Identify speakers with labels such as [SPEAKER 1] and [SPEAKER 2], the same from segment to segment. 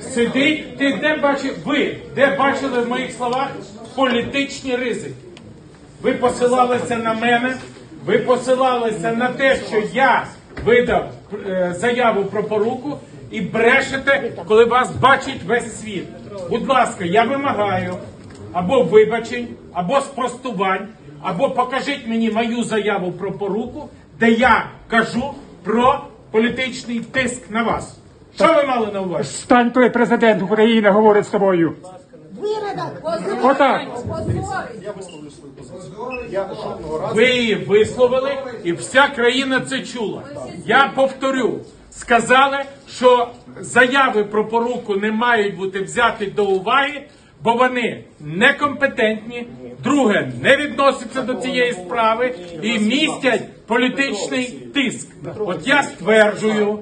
[SPEAKER 1] Сидить, ти де бачив, ви де бачили в моїх словах політичні ризики? Ви посилалися на мене, ви посилалися на те, що я видав е, заяву про поруку і брешете, коли вас бачить весь світ. Будь ласка, я вимагаю або вибачень, або спростувань, або покажіть мені мою заяву про поруку, де я кажу про політичний тиск на вас. Що ви мали на увазі?
[SPEAKER 2] Стань той президент України говорить з тобою.
[SPEAKER 3] Виродок!
[SPEAKER 2] Отак.
[SPEAKER 1] Ви її висловили, і вся країна це чула. Я повторю, сказали, що заяви про поруку не мають бути взяті до уваги, бо вони некомпетентні. Друге, не відносяться до цієї справи і містять політичний тиск. От я стверджую,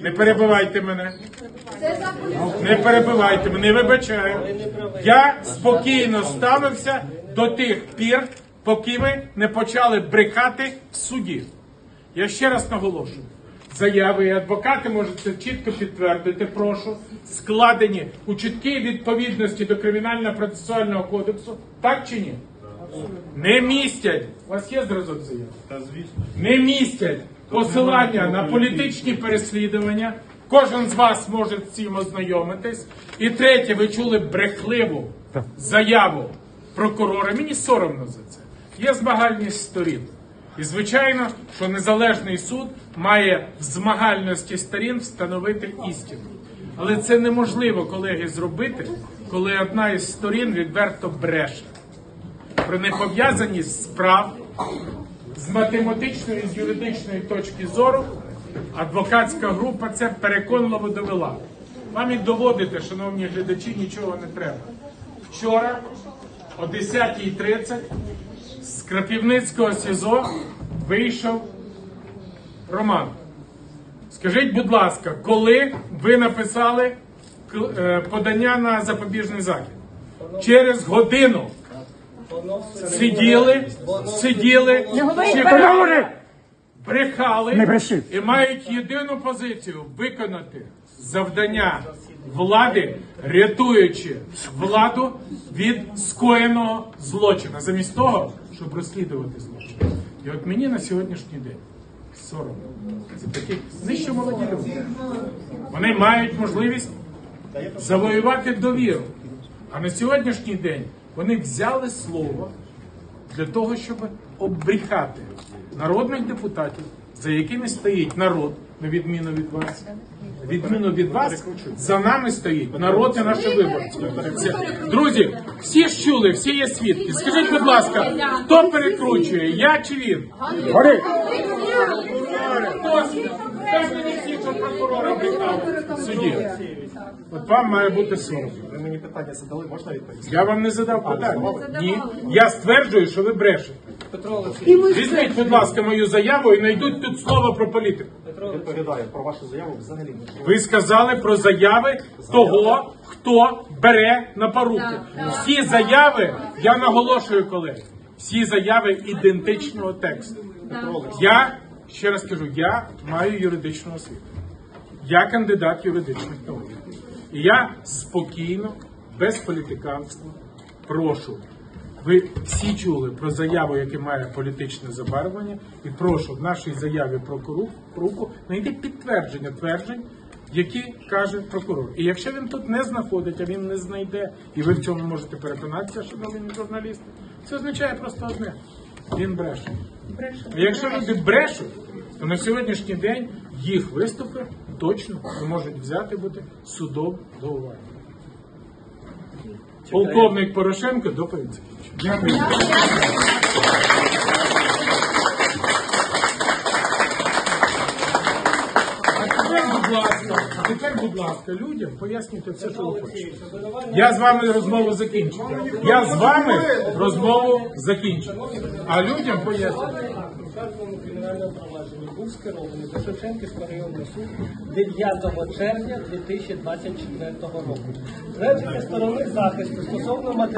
[SPEAKER 1] не перебивайте мене. Не перебивайте мене, вибачаю. Я спокійно ставився до тих пір, поки ви не почали брехати в суді. Я ще раз наголошую. Заяви і адвокати можуть це чітко підтвердити, прошу, складені у чіткій відповідності до кримінального процесуального кодексу, так чи ні? Не містять. У вас є зразок заяви? не містять посилання на політичні переслідування. Кожен з вас може з цим ознайомитись. І третє, ви чули брехливу заяву прокурора. Мені соромно за це. Є змагальність сторін. І звичайно, що незалежний суд має в змагальності сторін встановити істину. Але це неможливо, колеги, зробити, коли одна із сторін відверто бреше про непов'язаність справ з математичної з юридичної точки зору адвокатська група це переконливо довела. Вам і доводити, шановні глядачі, нічого не треба. Вчора о 10.30 з Крапівницького СІЗО вийшов Роман. Скажіть, будь ласка, коли ви написали е, подання на запобіжний захід? Через годину сиділи, сиділи, чекали, брехали і мають єдину позицію виконати завдання влади, рятуючи владу від скоєного злочину, замість того, щоб розслідувати злочин. І от мені на сьогоднішній день соромно. Це такі нижче молоді люди. Вони мають можливість завоювати довіру. А на сьогоднішній день вони взяли слово для того, щоб обріхати народних депутатів, за якими стоїть народ, на відміну від вас. Відміну від вас, за нами стоїть народ і наші виборці. Друзі, всі ж чули, всі є свідки. Скажіть, будь ласка, хто перекручує, я чи він?
[SPEAKER 2] Говори!
[SPEAKER 1] Хто Скажіть мені всі, що прокурора брехав в суді. От вам має бути соромно.
[SPEAKER 4] Ви мені питання задали, можна відповісти?
[SPEAKER 1] Я вам не задав питання. Ні. Я стверджую, що ви брешете. Візьміть, будь ласка, мою заяву і знайдуть тут слово про політику.
[SPEAKER 4] Відповідаю про вашу заяву взагалі не
[SPEAKER 1] Ви сказали про заяви того, хто бере на поруки. Всі заяви, я наголошую, колеги, всі заяви ідентичного тексту. Я ще раз кажу, я маю юридичну освіту. Я кандидат юридичних наук. І я спокійно, без політиканства, прошу. Ви всі чули про заяву, яка має політичне забарвлення, і прошу в нашій заяві про руку знайти підтвердження тверджень, які каже прокурор. І якщо він тут не знаходить, а він не знайде, і ви в цьому можете переконатися, шановні журналісти, це означає просто одне: він бреше. А якщо люди брешуть, то на сьогоднішній день їх виступи точно не можуть взяти бути судом до уваги. Полковник Порошенко доповідь закінчив. Дякую. А тепер, будь ласка, людям пояснюйте все, що ви хочете. Я з вами розмову закінчив. Я з вами розмову закінчив. А людям пояснюю.
[SPEAKER 5] Кожному кримінальному провадженні був скерований до Шевченківського районного суду 9 червня 2024 року. Твердження сторони захисту стосовно матеріалів